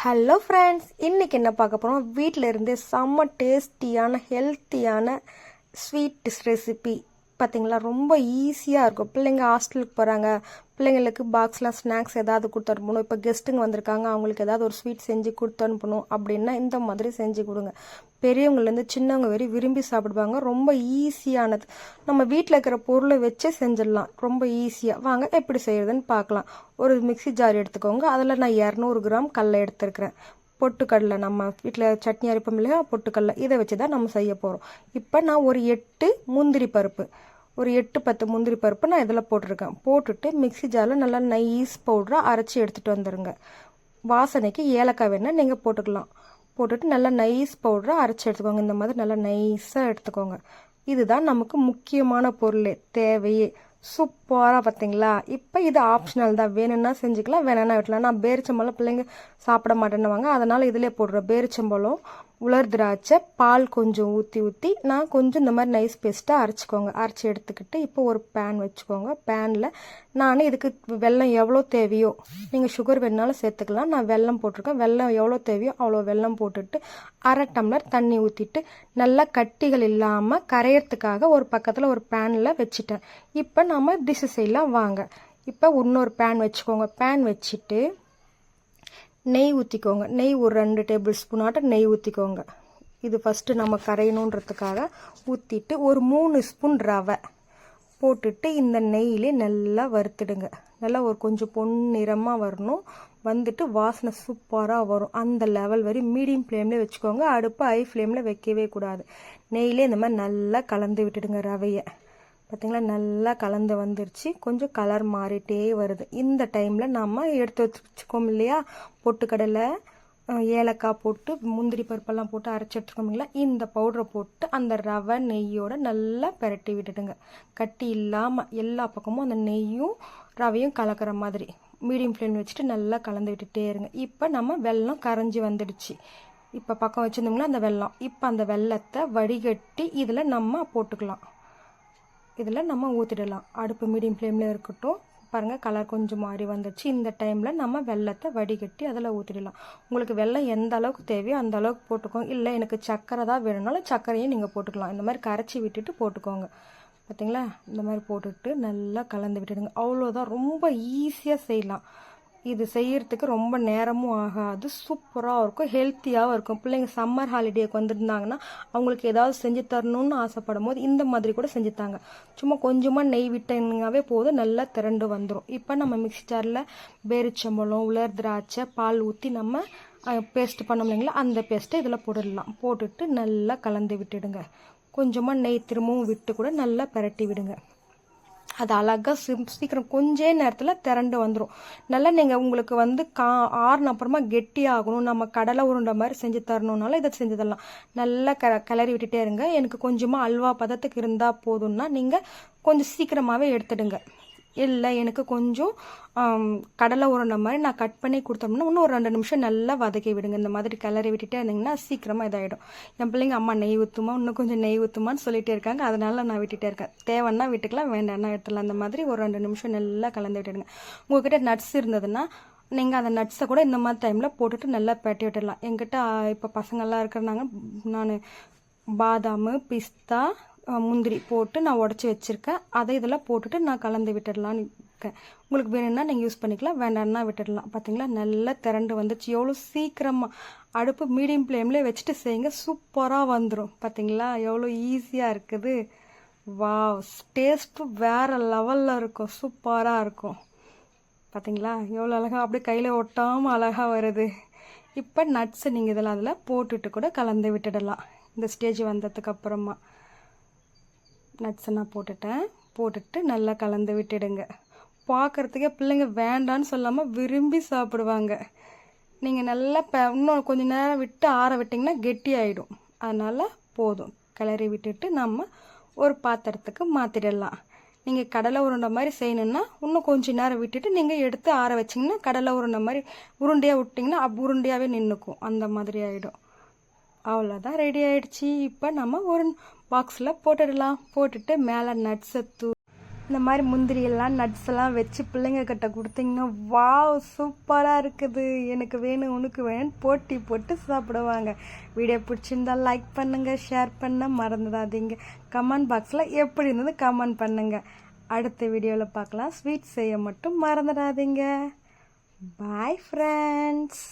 Hello friends இன்றைக்கி என்ன பார்க்க போகிறோம் வீட்டில் இருந்தே செம்ம டேஸ்டியான ஹெல்த்தியான ஸ்வீட் ரெசிபி பார்த்தீங்களா ரொம்ப ஈஸியாக இருக்கும். பிள்ளைங்க ஹாஸ்டலுக்கு போகிறாங்க பிள்ளைங்களுக்கு பாக்ஸில் ஸ்நாக்ஸ் ஏதாவது கொடுத்து அனுப்பணும். இப்போ கெஸ்ட்டுங்க வந்திருக்காங்க. அவங்களுக்கு ஏதாவது ஒரு ஸ்வீட் செஞ்சு கொடுத்து அனுப்பணும் அப்படின்னா இந்த மாதிரி செஞ்சு கொடுங்க. பெரியவங்கலேருந்து சின்னவங்க வரையும் விரும்பி சாப்பிடுவாங்க. ரொம்ப ஈஸியானது நம்ம வீட்டில் இருக்கிற பொருளை வச்சே செஞ்சிடலாம். ரொம்ப ஈஸியாக வாங்க எப்படி செய்கிறதுன்னு பார்க்கலாம். ஒரு மிக்ஸி ஜார் எடுத்துக்கோங்க. அதில் நான் இரநூறு கிராம் கல்லை எடுத்துருக்கிறேன். பொட்டுக்கடலை நம்ம வீட்டில் சட்னி அரைப்போம் இல்லையா பொட்டுக்கடலை. இதை வச்சு தான் நம்ம செய்ய போகிறோம் இப்போ நான் ஒரு எட்டு முந்திரி பருப்பு ஒரு எட்டு பத்து முந்திரி பருப்பு நான் இதில் போட்டிருக்கேன். போட்டுட்டு மிக்ஸி ஜாரில் நல்லா நைஸ் பவுடராக அரைச்சி எடுத்துகிட்டு வந்துடுங்க வாசனைக்கு ஏலக்காய் வேணால் நீங்கள் போட்டுக்கலாம். போட்டுட்டு நல்லா நைஸ் பவுடராக அரைச்சி எடுத்துக்கோங்க. இந்த மாதிரி நல்லா நைஸாக எடுத்துக்கோங்க. இதுதான் நமக்கு முக்கியமான பொருள் தேவையே. சூப்பராக பார்த்தீங்களா இப்போ இது ஆப்ஷனல் தான். வேணும்னா செஞ்சுக்கலாம் வேணும்னா விட்டலாம். நான் பேரிச்சம்பழம் பிள்ளைங்க சாப்பிட மாட்டேன்னுவாங்க. அதனால் இதிலே போடுறேன். பேரிச்சம்பழம் உலர் திராட்சை பால் கொஞ்சம் ஊற்றி ஊற்றி நான் கொஞ்சம் இந்த மாதிரி நைஸ் பேஸ்ட்டாக அரைச்சிக்கோங்க. அரைச்சி எடுத்துக்கிட்டு இப்போ ஒரு பேன் வச்சுக்கோங்க. பேனில் நான் இதுக்கு வெல்லம் எவ்வளோ தேவையோ நீங்கள் சுகர் வேணாலும் சேர்த்துக்கலாம். நான் வெல்லம் போட்டிருக்கேன். வெல்லம் எவ்வளோ தேவையோ அவ்வளோ வெள்ளம் போட்டுட்டு அரை டம்ளர் தண்ணி ஊற்றிட்டு நல்லா கட்டிகள் இல்லாமல் கரையிறதுக்காக ஒரு பக்கத்தில் ஒரு பேனில் வச்சுட்டேன். இப்போ நம்ம டிஷ்ஷு செய்யலாம் வாங்க. இப்போ இன்னொரு பேன் வச்சுக்கோங்க. பேன் வச்சுட்டு நெய் ஊற்றிக்கோங்க நெய் ஒரு ரெண்டு டேபிள் ஸ்பூனாட்டம் நெய் ஊற்றிக்கோங்க இது ஃபஸ்ட்டு நம்ம கரையணுன்றதுக்காக ஊற்றிட்டு ஒரு மூணு ஸ்பூன் ரவை போட்டுட்டு இந்த நெய்யிலே நல்லா வறுத்துடுங்க. நல்லா ஒரு கொஞ்சம் பொன்னிறமாக வரணும். வந்துட்டு வாசனை சூப்பராக வரும். அந்த லெவல் வரை மீடியம் ஃப்ளேம்லேயே வச்சுக்கோங்க. அடுப்பு ஹை ஃப்ளேமில் வைக்கவே கூடாது. நெய்யிலே இந்த மாதிரி நல்லா கலந்து விட்டுடுங்க ரவையை. பார்த்திங்களா நல்லா கலந்து வந்துருச்சு. கொஞ்சம் கலர் மாறிட்டே வருது. இந்த டைமில் நம்ம எடுத்து வச்சுக்கோம் இல்லையா? பொட்டுக்கடலை ஏலக்காய் போட்டு முந்திரி பருப்பெல்லாம் போட்டு அரைச்சி எடுத்துக்கோங்களா இந்த பவுடரை போட்டு அந்த ரவை நெய்யோட நல்லா பெரட்டி விட்டுடுங்க. கட்டி இல்லாமல் எல்லா பக்கமும் அந்த நெய்யும் ரவையும் கலக்கிற மாதிரி மீடியம் ஃப்ளேம் வச்சுட்டு நல்லா கலந்து விட்டுட்டே இருங்க. இப்போ நம்ம வெல்லம் கரைஞ்சி வந்துடுச்சு. இப்போ பக்கம் வச்சுருந்தோம்னா அந்த வெல்லம். இப்போ அந்த வெள்ளத்தை வடிகட்டி இதில் நம்ம போட்டுக்கலாம். இதில் நம்ம ஊற்றிடலாம் அடுப்பு மீடியம் ஃப்ளேமில் இருக்கட்டும். பாருங்கள் கலர் கொஞ்சம் மாறி வந்துடுச்சு இந்த டைமில் நம்ம வெள்ளத்தை வடிகட்டி அதில் ஊற்றிடலாம் உங்களுக்கு வெள்ளம் எந்த அளவுக்கு தேவையோ அந்த அளவுக்கு போட்டுக்கோங்க. இல்லை எனக்கு சக்கரை தான் வேணும்னாலும் சர்க்கரையும் நீங்கள் போட்டுக்கலாம். இந்த மாதிரி கரைச்சி விட்டுட்டு போட்டுக்கோங்க. பார்த்தீங்களா இந்த மாதிரி போட்டுட்டு நல்லா கலந்து விட்டுடுங்க. அவ்வளோதான் ரொம்ப ஈஸியாக செய்யலாம். இது செய்யறதுக்கு ரொம்ப நேரமும் ஆகாது. சூப்பராக இருக்கும். ஹெல்த்தியாகவும் இருக்கும். பிள்ளைங்க சம்மர் ஹாலிடேக்கு வந்திருந்தாங்கன்னா அவங்களுக்கு ஏதாவது செஞ்சு தரணும்னு ஆசைப்படும் போது இந்த மாதிரி கூட செஞ்சு தாங்க. சும்மா கொஞ்சமாக நெய் விட்டீங்கனாவே போதும். நல்லா திரண்டு வந்துடும் இப்போ நம்ம மிக்சி ஜாரில் பேரிச்சம்பழம் உலர் திராட்சை பால் ஊற்றி நம்ம பேஸ்ட் பண்ணோம் இல்லைங்களா? அந்த பேஸ்ட்டை இதில் போட்டுடலாம். போட்டுட்டு நல்லா கலந்து விட்டுடுங்க. கொஞ்சமாக நெய் திரும்பவும் விட்டு கூட நல்லா பரட்டி விடுங்க. அது அழகாக சிம் சீக்கிரம் கொஞ்சே நேரத்தில் திரண்டு வந்துடும் நல்லா நீங்கள் உங்களுக்கு வந்து கா ஆறுன அப்புறமா கெட்டி ஆகணும். நம்ம கடலை உருண்டை மாதிரி செஞ்சு தரணுன்னாலும் இதை செஞ்சு தரலாம். நல்லா க கிளறி விட்டுட்டே இருங்க. எனக்கு கொஞ்சமாக அல்வா பதத்துக்கு இருந்தால் போதும்னா நீங்கள் கொஞ்சம் சீக்கிரமாகவே எடுத்துடுங்க. இல்லை எனக்கு கொஞ்சம் கடலை உருண்டை மாதிரி நான் கட் பண்ணி கொடுத்தோம்னா இன்னும் ஒரு ரெண்டு நிமிஷம் நல்லா வதக்கி விடுங்க. இந்த மாதிரி கிளறி விட்டுட்டே இருந்தீங்கன்னா சீக்கிரமாக இதாகிடும் என் பிள்ளைங்க அம்மா நெய் ஊற்றுமா இன்னும் கொஞ்சம் நெய் ஊற்றுமான்னு சொல்லிகிட்டே இருக்காங்க. அதனால நான் விட்டுட்டே இருக்கேன். தேவைன்னா விட்டுக்கலாம் வேண்டாம்னா எடுத்துடலாம். அந்த மாதிரி ஒரு ரெண்டு நிமிஷம் நல்லா கலந்து விட்டுடுங்க. உங்ககிட்ட நட்ஸ் இருந்ததுன்னா நீங்கள் அந்த நட்ஸை கூட இந்த மாதிரி டைமில் போட்டுட்டு நல்லா பெட்டி விட்டுடலாம். எங்கிட்ட இப்போ பசங்கள்லாம் இருக்கிறனாங்க நான் பாதாம் பிஸ்தா முந்திரி போட்டு நான் உடச்சி வச்சுருக்கேன். அதை இதெல்லாம் போட்டுட்டு நான் கலந்து விட்டுடலான்னு இருக்கேன். உங்களுக்கு வேணும்னா நீங்கள் யூஸ் பண்ணிக்கலாம் வேண்டாம்னா விட்டுடலாம். பார்த்தீங்களா நல்லா திரண்டு வந்துச்சு. எவ்வளோ சீக்கிரமாக அடுப்பு மீடியம் ஃப்ளேம்லேயே வச்சுட்டு செய்யுங்க சூப்பராக வந்துடும் பார்த்தீங்களா எவ்வளோ ஈஸியாக இருக்குது. வா டேஸ்ட்டு வேறு லெவலில் இருக்கும். சூப்பராக இருக்கும். பார்த்தீங்களா எவ்வளோ அழகாக அப்படியே கையில் ஒட்டாமல் அழகாக வருது. இப்போ நட்ஸை நீங்கள் இதெல்லாம் அதில் போட்டுட்டு கூட கலந்து விட்டுடலாம். இந்த ஸ்டேஜ் வந்ததுக்கு அப்புறமா. நட்ஸை நான் போட்டுட்டேன். போட்டுட்டு நல்லா கலந்து விட்டுடுங்க. பார்க்குறதுக்கே பிள்ளைங்க வேண்டான்னு சொல்லாமல் விரும்பி சாப்பிடுவாங்க. நீங்கள் நல்லா ப இன்னும் கொஞ்சம் நேரம் விட்டு ஆற விட்டிங்கன்னா கெட்டி ஆகிடும் அதனால் போதும். கிளறி விட்டுட்டு நம்ம ஒரு பாத்திரத்துக்கு மாற்றிடலாம் நீங்கள் கடலை உருண்டை மாதிரி செய்யணுன்னா இன்னும் கொஞ்சம் நேரம் விட்டுட்டு நீங்கள் எடுத்து ஆற வச்சிங்கன்னா கடலை உருண்டை மாதிரி உருண்டையாக விட்டிங்கன்னா அப் உருண்டையாகவே நின்றுக்கும் அந்த மாதிரி ஆகிடும் அவ்வளோதான் ரெடி ஆகிடுச்சி இப்போ நம்ம ஒரு பாக்ஸில் போட்டுடலாம். போட்டுட்டு மேலே நட்ஸை தூ இந்த மாதிரி முந்திரி எல்லாம் நட்ஸ் எல்லாம் வச்சு பிள்ளைங்க கிட்ட கொடுத்தீங்கன்னா வா சூப்பராக இருக்குது. எனக்கு வேணும் உனக்கு வேணும் போட்டி போட்டு சாப்பிடுவாங்க. வீடியோ பிடிச்சிருந்தா லைக் பண்ணுங்கள் ஷேர் பண்ண மறந்துடாதீங்க. கமெண்ட் பாக்ஸில் எப்படி இருந்தது கமெண்ட் பண்ணுங்கள் அடுத்த வீடியோவில் பார்க்கலாம். ஸ்வீட் செய்ய மட்டும் மறந்துடாதீங்க. Bye friends